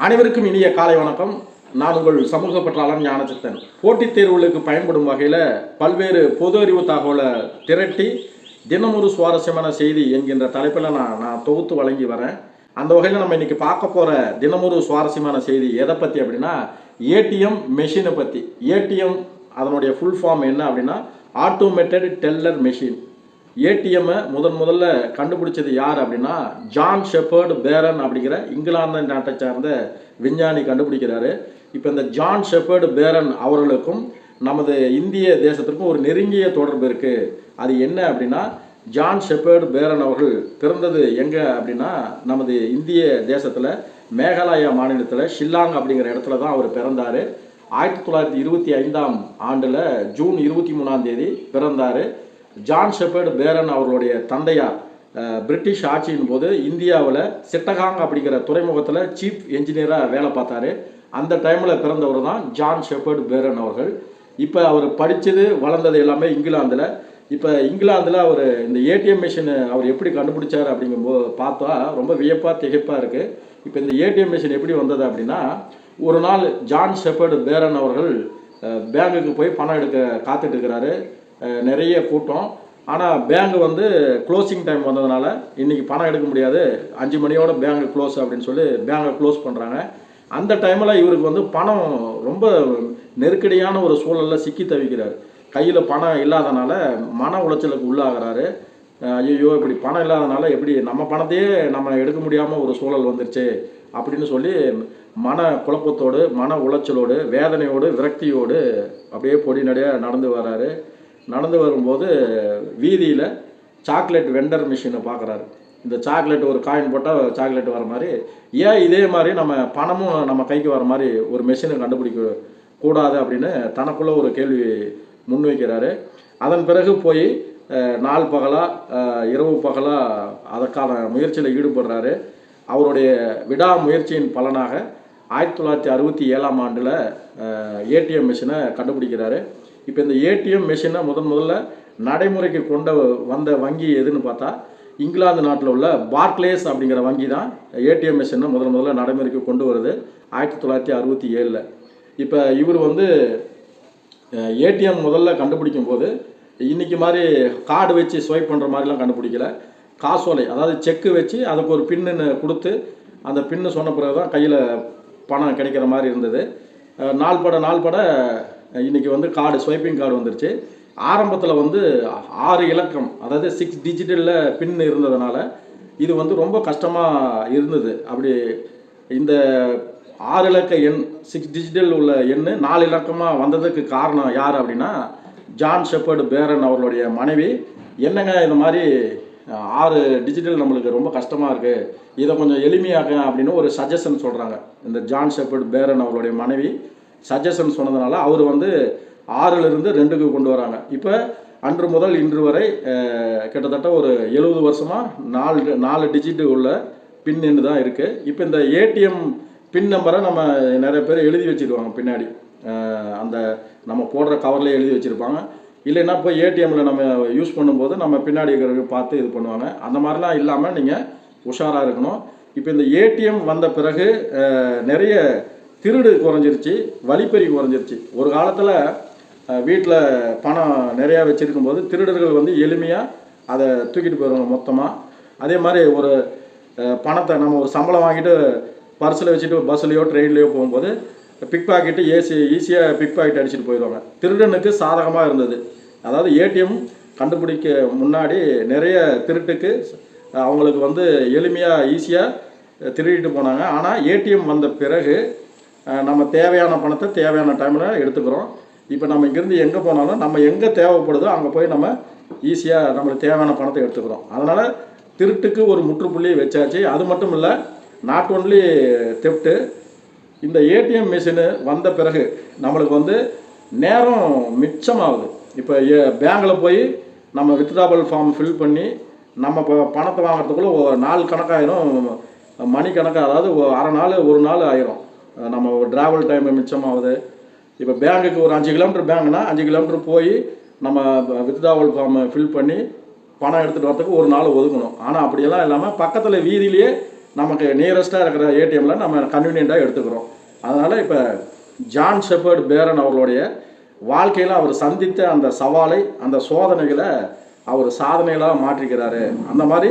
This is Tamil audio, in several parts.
அனைவருக்கும் இனிய காலை வணக்கம். நான் உங்கள் சமூக பற்றாளன் ஞானச்சித்தன் போட்டித் தேர்வுகளுக்கு பயன்படும் வகையில் பல்வேறு பொது அறிவு தகவலை திரட்டி தினமொரு சுவாரஸ்யமான செய்தி என்கின்ற தலைப்பில் நான் நான் தொகுத்து வழங்கி வரேன். அந்த வகையில் நம்ம இன்றைக்கி பார்க்க போகிற தினமொரு சுவாரஸ்யமான செய்தி எதை பற்றி அப்படின்னா ஏடிஎம் மெஷினை பற்றி ஏடிஎம் அதனுடைய ஃபுல் ஃபார்ம் என்ன அப்படின்னா ஆட்டோமேட்டட் டெல்லர் மெஷின் ஏடிஎம்மை முதன் முதல்ல கண்டுபிடிச்சது யார் அப்படின்னா ஜான் ஷெப்பர்டு பேரன் அப்படிங்கிற இங்கிலாந்து நாட்டை சார்ந்த விஞ்ஞானி கண்டுபிடிக்கிறாரு. இப்போ இந்த ஜான் ஷெப்பர்டு பேரன் அவர்களுக்கும் நமது இந்திய தேசத்திற்கும் ஒரு நெருங்கிய தொடர்பு இருக்குது அது என்ன அப்படின்னா ஜான் ஷெப்பர்டு பேரன் அவர்கள் பிறந்தது எங்கே அப்படின்னா நமது இந்திய தேசத்தில் மேகாலயா மாநிலத்தில் ஷில்லாங் அப்படிங்கிற இடத்துல தான் அவர் பிறந்தார். ஆயிரத்தி தொள்ளாயிரத்தி இருபத்தி ஐந்தாம் ஆண்டில் ஜூன் இருபத்தி மூணாம் தேதி பிறந்தார். ஜான் ஷெப்பர்டு பேரன் அவர்களுடைய தந்தையார் பிரிட்டிஷ் ஆட்சியின் போது இந்தியாவில் சிட்டகாங் அப்படிங்கிற துறைமுகத்தில் சீஃப் என்ஜினியராக வேலை பார்த்தாரு. அந்த டைமில் பிறந்தவர் தான் ஜான் ஷெப்பர்டு பேரன் அவர்கள். இப்போ அவர் படித்தது வளர்ந்தது எல்லாமே இங்கிலாந்தில். இப்போ இங்கிலாந்தில் அவர் இந்த ஏடிஎம் மிஷின் அவர் எப்படி கண்டுபிடிச்சார் அப்படிங்கும்போது பார்த்தா ரொம்ப வியப்பாக திகைப்பாக இருக்குது இப்போ இந்த ஏடிஎம் மிஷின் எப்படி வந்தது அப்படின்னா ஒரு நாள் ஜான் ஷெப்பர்டு பேரன் அவர்கள் பேங்குக்கு போய் பணம் எடுக்க காத்துட்டு இருக்கிறாரு. நிறைய கூட்டம். ஆனால் பேங்க் வந்து க்ளோசிங் டைம் வந்ததுனால இன்றைக்கி பணம் எடுக்க முடியாது. அஞ்சு மணியோட பேங்க் க்ளோஸ் அப்படின்னு சொல்லி பேங்கை க்ளோஸ் பண்ணுறாங்க அந்த டைமில் இவருக்கு வந்து பணம் ரொம்ப நெருக்கடியான ஒரு சூழலில் சிக்கி தவிக்கிறார். கையில் பணம் இல்லாதனால மன உளைச்சலுக்கு உள்ளாகிறாரு. ஐயோ இப்படி பணம் இல்லாதனால எப்படி நம்ம பணத்தையே நம்ம எடுக்க முடியாமல் ஒரு சூழல் வந்துருச்சு அப்படின்னு சொல்லி மன குழப்பத்தோடு மன உளைச்சலோடு வேதனையோடு விரக்தியோடு அப்படியே பொடி நடையாக நடந்து வராரு. நடந்து வரும்போது வீதியில் சாக்லேட் வெண்டர் மிஷினை பார்க்குறாரு இந்த சாக்லேட் ஒரு காயின் போட்டால் சாக்லேட் வர மாதிரி. ஏன் இதே மாதிரி நம்ம பணமும் நம்ம கைக்கு வர மாதிரி ஒரு மிஷினை கண்டுபிடிக்க கூடாது அப்படின்னு தனக்குள்ளே ஒரு கேள்வி முன்வைக்கிறாரு. அதன் பிறகு போய் நாள் பகலாக இரவு பகலாக அதற்கான முயற்சியில் ஈடுபடுறாரு. அவருடைய விடாமுயற்சியின் பலனாக ஆயிரத்தி தொள்ளாயிரத்தி அறுபத்தி ஏழாம் ஆண்டில் ஏடிஎம் மிஷினை கண்டுபிடிக்கிறாரு. இப்போ இந்த ஏடிஎம் மிஷினை முதன் முதல்ல நடைமுறைக்கு கொண்ட வந்த வங்கி எதுன்னு பார்த்தா இங்கிலாந்து நாட்டில் உள்ள பார்க்லேஸ் அப்படிங்கிற வங்கி தான் ஏடிஎம் மிஷினை முதல் முதல்ல நடைமுறைக்கு கொண்டு வருது ஆயிரத்தி தொள்ளாயிரத்தி அறுபத்தி ஏழில். இப்போ இவர் வந்து ஏடிஎம் முதல்ல கண்டுபிடிக்கும் போது இன்னைக்கு மாதிரி கார்டு வச்சு ஸ்வைப் பண்ணுற மாதிரிலாம் கண்டுபிடிக்கல. காசோலை அதாவது செக்கு வச்சு அதுக்கு ஒரு பின்னு கொடுத்து அந்த பின்னு சொன்ன பிறகு தான் கையில் பணம் கிடைக்கிற மாதிரி இருந்தது. நாள்பட நாள் பட நாள் பட இன்றைக்கி வந்து கார்டு ஸ்வைப்பிங் கார்டு வந்துருச்சு. ஆரம்பத்தில் வந்து ஆறு இலக்கம் அதாவது சிக்ஸ் டிஜிட்டலில் பின் இருந்ததுனால இது வந்து ரொம்ப கஷ்டமாக இருந்தது. அப்படி இந்த ஆறு இலக்க எண் சிக்ஸ் டிஜிட்டல் உள்ள எண் நாலு இலக்கமாக வந்ததுக்கு காரணம் யார் அப்படின்னா ஜான் ஷெப்பர்டு பேரன் அவர்களுடைய மனைவி. என்னங்க இந்த மாதிரி ஆறு டிஜிட்டல் நம்மளுக்கு ரொம்ப கஷ்டமாக இருக்குது இதை கொஞ்சம் எளிமையாக்க அப்படின்னு ஒரு சஜஷன் சொல்கிறாங்க இந்த ஜான் ஷெப்பர்டு பேரன் அவர்களுடைய மனைவி. சஜஷன் சொன்னதுனால அவர் வந்து ஆறிலிருந்து ரெண்டுக்கு கொண்டு வராங்க. இப்போ அன்று முதல் இன்று வரை கிட்டத்தட்ட ஒரு எழுபது வருஷமாக நாலு நாலு டிஜிட்டு உள்ள பின் என்று தான் இருக்குது இப்போ இந்த ஏடிஎம் பின் நம்பரை நம்ம நிறைய பேர் எழுதி வச்சிருவாங்க பின்னாடி. அந்த நம்ம போடுற கவர்லேயே எழுதி வச்சுருப்பாங்க. இல்லைன்னா போய் ஏடிஎம்மில் நம்ம யூஸ் பண்ணும்போது நம்ம பின்னாடி இருக்கிறவங்க பார்த்து இது பண்ணுவாங்க. அந்த மாதிரிலாம் இல்லாமல் நீங்கள் உஷாராக இருக்கணும். இப்போ இந்த ஏடிஎம் வந்த பிறகு நிறைய திருடு குறைஞ்சிருச்சு வழிப்பறி குறைஞ்சிருச்சு. ஒரு காலத்தில் வீட்டில் பணம் நிறையா வச்சுருக்கும் போது திருடர்கள் வந்து எளிமையாக அதை தூக்கிட்டு போயிடுவாங்க மொத்தமாக அதே மாதிரி ஒரு பணத்தை நம்ம ஒரு சம்பளம் வாங்கிட்டு பர்ஸில் வச்சுட்டு பஸ்ஸுலையோ ட்ரெயின்லேயோ போகும்போது பிக் பாக்கெட்டு ஏசி ஈஸியாக பிக் பாக்கெட் அடிச்சுட்டு போயிடுவாங்க திருடனுக்கு சாதகமாக இருந்தது. அதாவது ஏடிஎம் கண்டுபிடிக்க முன்னாடி நிறைய திருட்டுக்கு அவங்களுக்கு வந்து எளிமையாக ஈஸியாக திருடிட்டு போனாங்க. ஆனால் ஏடிஎம் வந்த பிறகு நம்ம தேவையான பணத்தை தேவையான டைமில் எடுத்துக்கிறோம். இப்போ நம்ம இங்கேருந்து எங்கே போனாலும் நம்ம எங்கே தேவைப்படுதோ அங்கே போய் நம்ம ஈஸியாக நம்மளுக்கு தேவையான பணத்தை எடுத்துக்கிறோம். அதனால் திருட்டுக்கு ஒரு முற்றுப்புள்ளி வச்சாச்சு. அது மட்டும் இல்லை நாட் ஒன்லி தெப்ட்டு இந்த ஏடிஎம் மிஷினு வந்த பிறகு நம்மளுக்கு வந்து நேரம் மிச்சமாகுது. இப்போ பேங்கில் போய் நம்ம வித்ட்ராபல் ஃபார்ம் ஃபில் பண்ணி நம்ம இப்போ பணத்தை வாங்குறதுக்குள்ளே நாள் கணக்காயிரும் மணி கணக்காக அதாவது அரை நாள் ஒரு நாள் ஆயிரும். நம்ம ட்ராவல் டைம் மிச்சமாகுது. இப்போ பேங்குக்கு ஒரு அஞ்சு கிலோமீட்டர் பேங்க்னா அஞ்சு கிலோமீட்டர் போய் நம்ம வித்ட்ராவல் ஃபார்மை ஃபில் பண்ணி பணம் எடுத்துகிட்டு வரதுக்கு ஒரு நாள் ஒதுக்கணும். ஆனால் அப்படியெல்லாம் இல்லாமல் பக்கத்தில் வீதியிலேயே நமக்கு நியரஸ்ட்டாக இருக்கிற ஏடிஎம்மில் நம்ம கன்வீனியண்ட்டாக எடுத்துக்கிறோம். அதனால் இப்போ ஜான் ஷெப்பர்ட் பேரன் அவர்களுடைய வாழ்க்கையில் அவர் சந்தித்த அந்த சவாலை அந்த சோதனைகளை அவர் சாதனைகளாக மாற்றிக்கிறாரு. அந்த மாதிரி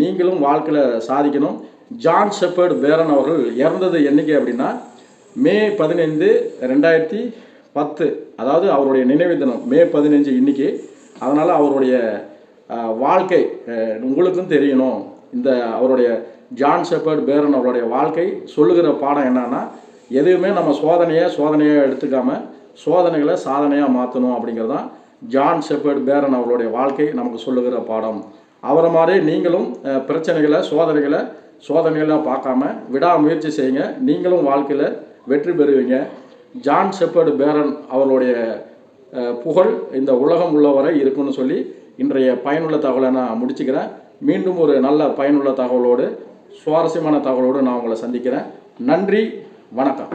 நீங்களும் வாழ்க்கையில் சாதிக்கணும். ஜான் ஷெப்பர்ட் பேரன் அவர்கள் இறந்தது என்றைக்கு அப்படின்னா மே பதினைந்து ரெண்டாயிரத்தி பத்து. அதாவது அவருடைய நினைவு தினம் மே பதினஞ்சு இன்னைக்கு. அதனால் அவருடைய வாழ்க்கை உங்களுக்கும் தெரியணும். இந்த அவருடைய ஜான் ஷெப்பர்ட் பேரன் அவருடைய வாழ்க்கை சொல்லுகிற பாடம் என்னன்னா எதுவுமே நம்ம சோதனையை சோதனையாக எடுத்துக்காம சோதனைகளை சாதனையாக மாற்றணும் அப்படிங்கிறது தான் ஜான் ஷெப்பர்ட் பேரன் அவருடைய வாழ்க்கை நமக்கு சொல்லுகிற பாடம். அவரை மாதிரி நீங்களும் பிரச்சனைகளை சோதனைகளை சோதனையெல்லாம் பார்க்காம விடாமுயற்சி செய்யுங்க. நீங்களும் வாழ்க்கையில் வெற்றி பெறுவீங்க. ஜான் செப்பர்டு பேரன் அவருடைய புகழ் இந்த உலகம் உள்ளவரை இருக்குன்னு சொல்லி இன்றைய பயனுள்ள தகவலை நான் முடிச்சுக்கிறேன். மீண்டும் ஒரு நல்ல பயனுள்ள தகவலோடு சுவாரஸ்யமான தகவலோடு நான் உங்களை சந்திக்கிறேன். நன்றி வணக்கம்.